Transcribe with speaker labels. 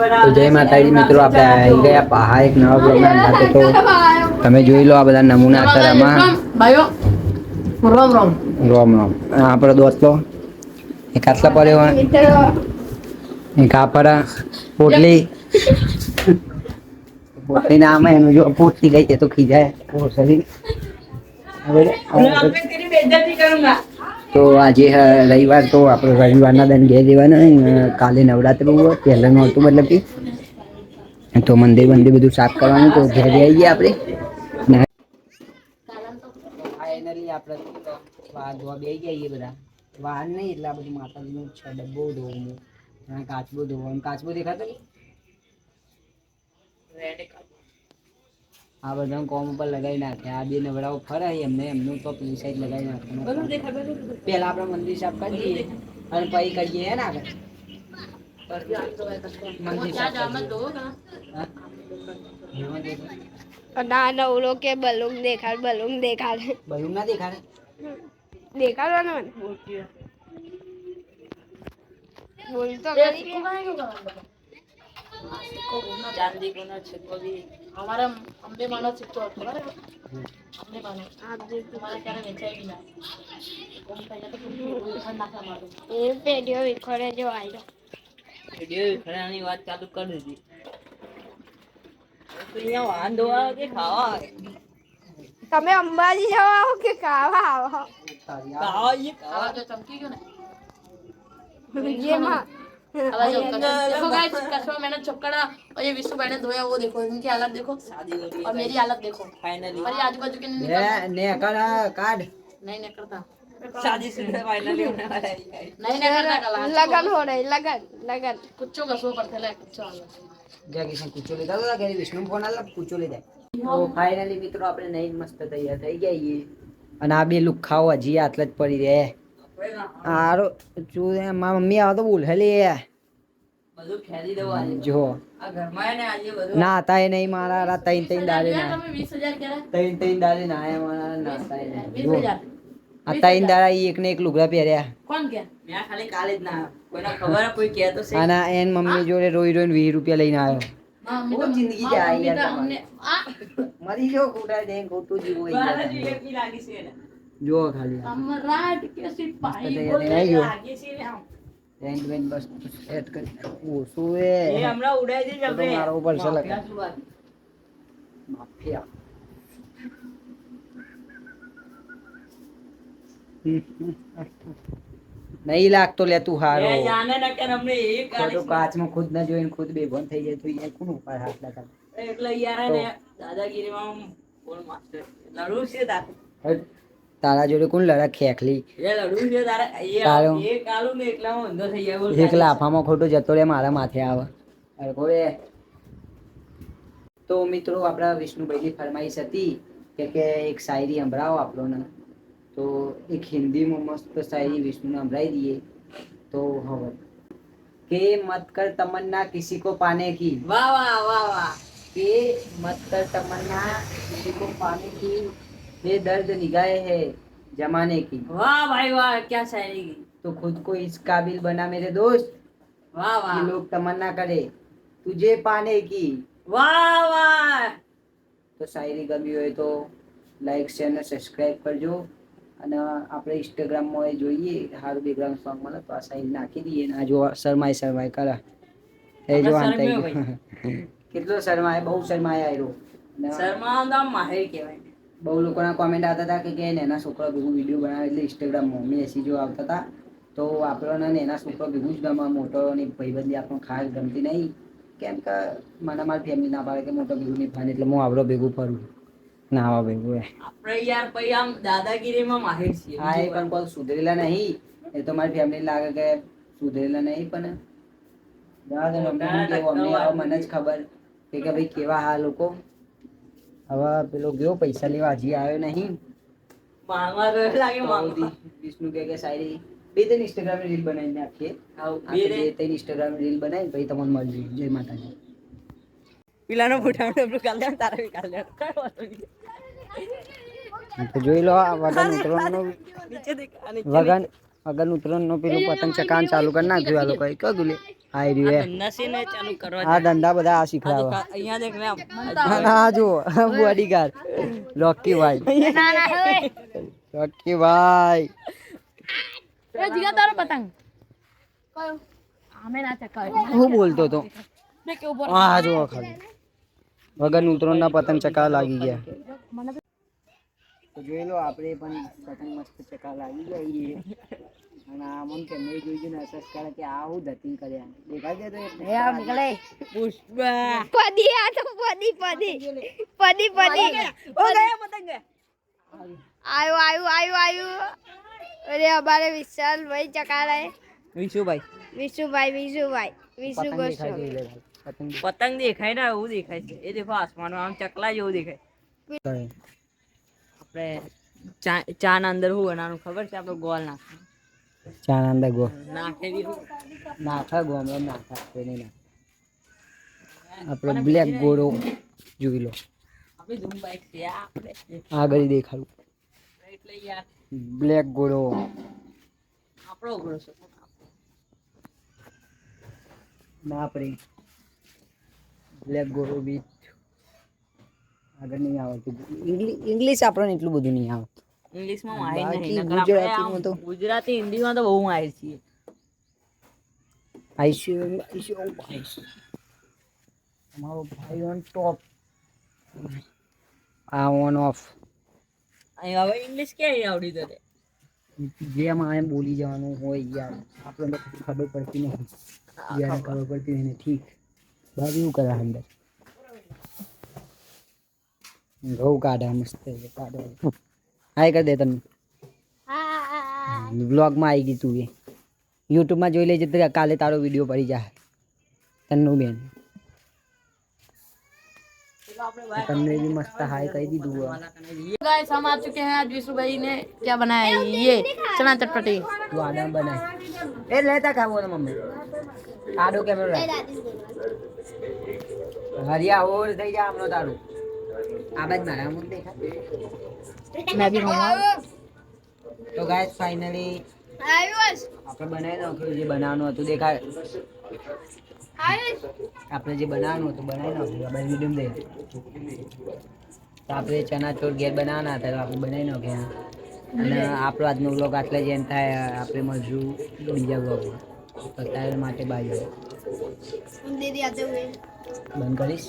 Speaker 1: તો જય માતાજી મિત્રો આપણે આવી ગયા પહાડ એક નવા બ્લોગના સાથે તો તમે જોઈ લો આ બધા નમૂના
Speaker 2: ભાઈઓ રોમ રોમ.
Speaker 1: રોમ રોમ. આ આપણો દોસ્તો એક આટલા પડ્યો એક આ પર પોટલી. પોટલી નામ એનું જો પોટલી ગઈ છે તો ખીજાય. પોટલી હવે તો આજે હ, રવિવાર તો આપણે રવિવારના દન ઘેર દેવાના કાલે નવરાત્રી હોય પહેલાં નહોતું મતલબ કે. તો મંદિર મંદિર બધું સાફ કરવાનું તો ઘેર આવી ગયા આપણે. ફાઇનલી આપણે તો વાહન ધોવા બે ગયા બધા. વાહન નહીં એટલે બધું છે ડબ્બો ધોવાનું કાચબો ધોવાનું. કાચબો દેખાતો? આ બધા કોમ ઉપર લગાવી નાખ્યા. આ બે નવડાઓ ફરાય એમને. એમનું તો પેલી સાઈડ લગાવી નાખવાનું. પેલા આપણે મંદિર સાફ કરી દઈએ અને પછી કરીએ હે ને આગળ. મંદિર સાફ કરીએ. હા? એમાં દેખાય?
Speaker 3: ના નવરો કે બલૂન દેખાડ બલૂન દેખાડ.
Speaker 1: બલૂન ના દેખાડે?
Speaker 3: દેખાડવાનું મને. બોલ તો ખરી.
Speaker 4: વાત ચાલુ કરી દીધી. વાંધો આવે કે ખાવા
Speaker 3: તમે અંબાજી જવા આવો કે ખાવા આવો?
Speaker 2: કાવા ચમકી ગયો ને. देखो गाइस कस्बा मैंने चौकड़ा और ये विष्णु भाई ने धोया वो देखो इनकी हालत देखो
Speaker 4: શાદી વળી
Speaker 2: और मेरी हालत देखो
Speaker 4: finally.
Speaker 2: और ये आजू बाजू के नहीं
Speaker 1: લે ને કર કાઢ
Speaker 2: नहीं नहीं करता
Speaker 4: શાદી સુધા finally होने वाला है.
Speaker 2: नहीं नहीं करता कला
Speaker 3: લગન હો રહી લગન લગન
Speaker 2: कुछ कसो पर थे कुछ
Speaker 1: જા કિશન કૂચો લેતા હતા કે વિષ્ણુ ફોન આલા કૂચો લેતા તો ફાઇનલી મિત્રો આપણે નહીં મસ્ત તૈયાર થઈ ગયા છીએ અને આ બે લુખાઓ હજી આટલા જ પડી રહે આરો ચૂ મારા મમ્મી આવે તો બોલ લે
Speaker 4: બધું ફેરી દઉં આજે.
Speaker 1: જો.
Speaker 4: ના
Speaker 1: હતા નહીં મારા રાત તૈન તૈન દાડે ના તૈન તૈન એકને એક લુગડા પહેર્યા. કોણ મમ્મી જોડે રોઈ રોઈને વીસ રૂપિયા લઈને આવ્યો. બહુ જો ખાલી રેન્ટ નહીં લાગતો લે તું હારો.
Speaker 4: એ જાને ન
Speaker 1: ખુદ ના જોઈને ખુદ બેભાન થઈ જાય તું યાર કોણ ઉપર હાથ લગાવ
Speaker 4: એટલે યાર ને દાદાગીરીમાં કોણ છે
Speaker 1: દાદા તારા જોડે કોણ લડા ખેખલી એક લાફામાં ખોટો જતો રે મારા માથે આવે. અરે તો મિત્રો આપણા વિષ્ણુભાઈની ફરમાઈશ હતી કે કે એક શાયરી સંભળાવો આપણને. તો એક હિન્દીમાં મસ્ત શાયરી વિષ્ણુને સંભળાવી દઈએ. તો હવે કે મત કર તમન્ના કિસી કો પાને કી?
Speaker 4: વાહ વાહ વાહ વાહ.
Speaker 1: કે મત કર તમન્ના કિસી કો પાને કી? ये दर्द निगाहे है जमाने की
Speaker 4: वाह भाई वाह क्या शायरी की
Speaker 1: तो खुद को इस काबिल बना मेरे दोस्त
Speaker 4: वाह
Speaker 1: कि
Speaker 4: वाह
Speaker 1: लोग तमन्ना करे तुझे पाने की
Speaker 4: વાહ વાહ
Speaker 1: તો શાયરી ગમી હોય તો લાઈક શેર અને સબસ્ક્રાઇબ કરજો અને આપણે ઇન્સ્ટાગ્રામમાં એ જોઈએ સારું બેકગ્રાઉન્ડ સોંગ મળે તો આ શાયરી નાખી દઈએ ને આ જો શરમાય શરમાય કરે એ જો આમ થઈ
Speaker 4: આપણે
Speaker 1: ગયું કેટલો શરમાય બહુ શરમાય આવ્યો અને
Speaker 4: શર્મા તો આમ માહિર કહેવાય
Speaker 1: બહુ લોકોના કોમેન્ટ આવતા હતા કે કે એના છોકરા ભેગું વીડિયો બનાવે એટલે ઇન્સ્ટાગ્રામમાં જો આવતા હતા. તો આપણને ને એના છોકરો ભેગું જ ગમે મોટો ભાઈબંધી આપણને ખાસ ગમતી નહીં. કેમ કે મને મારી ફેમિલી ના પાડે કે મોટો ભેગું નહીં ફાને એટલે હું આવડો ભેગું ફરું. ના આવા ભેગું એ
Speaker 4: આપણે યાર પછી આમ દાદાગીરીમાં માહિર છીએ.
Speaker 1: હા એ પણ કોઈ સુધરેલા નહીં. એ તો મારી ફેમિલી લાગે કે સુધરેલા નહીં પણ. દાદા મમ્મી મને જ ખબર. કે કે ભાઈ કેવા હા લોકો? હવે પેલો ગયો પૈસા લેવા હજી આવ્યો નહીં.
Speaker 4: માંગવા ગયો લાગે માંગવા
Speaker 1: વિષ્ણુ કે કે સારી બે ત્રણ ઇન્સ્ટાગ્રામ રીલ બનાવીને નાખીએ.
Speaker 4: આવું બે
Speaker 1: ત્રણ ઇન્સ્ટાગ્રામ રીલ બનાવી પછી તમને મળજો જય માતાજી.
Speaker 4: પેલાનો ફોટા આપણું કાલ તારા બી કાલ કઈ વાંધો
Speaker 1: તો જોઈ લો આ વગન ઉતરવાનો વગન આગળ ઉત્તરાયણ નો પેલું પતંગ ચકાન ચાલુ કરી નાખ્યું આ લોકોએ કયું તું લે આઈ રહ્યું એ
Speaker 4: નસીને ચાલુ કરવા
Speaker 1: આ ધંધા બધા આ
Speaker 4: આ તો
Speaker 1: શીખડાવે
Speaker 4: કા- અહીંયા દેખ લે આમ.
Speaker 1: હા જુઓ બોડીગાર્ડ રોકી ભાઈ
Speaker 3: ના ના હવે
Speaker 1: રોકી ભાઈ
Speaker 2: એ જીગા તારો પતંગ કયો આમે ના ચકાવે
Speaker 1: હું બોલતો તો
Speaker 2: ને કે ઉપર
Speaker 1: હા જુઓ ખાલી વગર ઉત્તરાયણ ના પતંગ ચકા લાગી ગયા તો જોઈ લો આપણે પણ પતંગ મસ્ત ચકા લાગી જઈએ અને આ મન કે મેં જોઈ ને અસર કરે કે આ હું ધતિંગ કર્યા દેખાય છે તો
Speaker 3: હે નીકળે
Speaker 4: પુષ્પા.
Speaker 3: પદી આ તો પદી પદી. પદી પદી.
Speaker 4: ઓ ગયા પતંગ.
Speaker 3: આયો આયો આયો આયુ. અરે અમારે વિશાલ ભાઈ ચકારાય.
Speaker 1: વિશુભાઈ.
Speaker 3: વિશુભાઈ વિશુભાઈ. વિશુ
Speaker 1: પતંગ
Speaker 3: ગોસ્વામી.
Speaker 1: પતંગ
Speaker 4: પતંગ દેખાય ને એવું દેખાય છે. એ દેખો આસમાનમાં આમ ચકલા જેવું દેખાય. આપણે ચા ચા ના અંદર શું બનાવવાનું ખબર છે? આપણે ગોળ નાખવાનું
Speaker 1: ના અંદર ગોળ.
Speaker 4: નાખે
Speaker 1: નાખા ગો અમે નાખા કોઈ નહીં નાખે. આપણે બ્લેક ગોળો જોઈ લો. આગળ દેખાડું.
Speaker 4: એટલે યાર
Speaker 1: બ્લેક ગોળો.
Speaker 4: આપણો ગોળો છે.
Speaker 1: ના આપણે બ્લેક ગોળો બી. આગળ નહીં આવડતું. ઇંગ્લિશ આપણને એટલું બધું નહીં આવડતું.
Speaker 4: ઇંગ્લિશમાં માહિર નહીં નકર આપણે આમ
Speaker 1: ગુજરાતીમાં તો-
Speaker 4: ગુજરાતી હિન્દીમાં તો બહુ માહિર છીએ.
Speaker 1: આઈસ્યુ આઈસ્યુ અમારો ભાઈ ઓન ટોપ આ ઓન ઓફ
Speaker 4: હવે ઇંગ્લિશ ક્યાં આવડી તો
Speaker 1: જેમ બોલી જવાનું હોય યાર. આપણને ખબર પડતી નહીં ખબર. પડતી નહીં ઠીક બાજુ એવું કરે અંદર? ઘઉં કાઢે મસ્ત છે, કાઢે હાય કરી દે તને બ્લોગમાં આવી ગઈ તું એ યુટ્યુબમાં જોઈ લેજે તો કાલે તારો વિડીયો પડી જાય તન્નું બેન તમને બી મસ્ત હાય કહી દીધું હોય.
Speaker 2: गाइस हम आ चुके हैं आज विशु भाई ने क्या बनाया है ये चना चटपटी
Speaker 1: તું આડામ બનાય એ લેતા ખાવો ને મમ્મી આડો કેમેરો રાખ હરિયા ઓર થઈ જા આબાદ મારા તો ગાય ફાઇનલી આપણે બનાવી નાખ્યું. જે બનાવવાનું હતું દેખાય. આપણે જે બનાવવાનું હતું બનાવી નાખ્યું. આપણે મીડિયમ દે. તો આપણે ચના ચોર ઘેર બનાવવાના હતા તો આપણે બનાવી નાખ્યા. અને આપણો આજનો બ્લોગ આટલે જ એમ થાય. આપણે મળશું બીજા બ્લોગમાં અત્યારે માટે
Speaker 3: બાજુ
Speaker 1: બંધ કરીશ.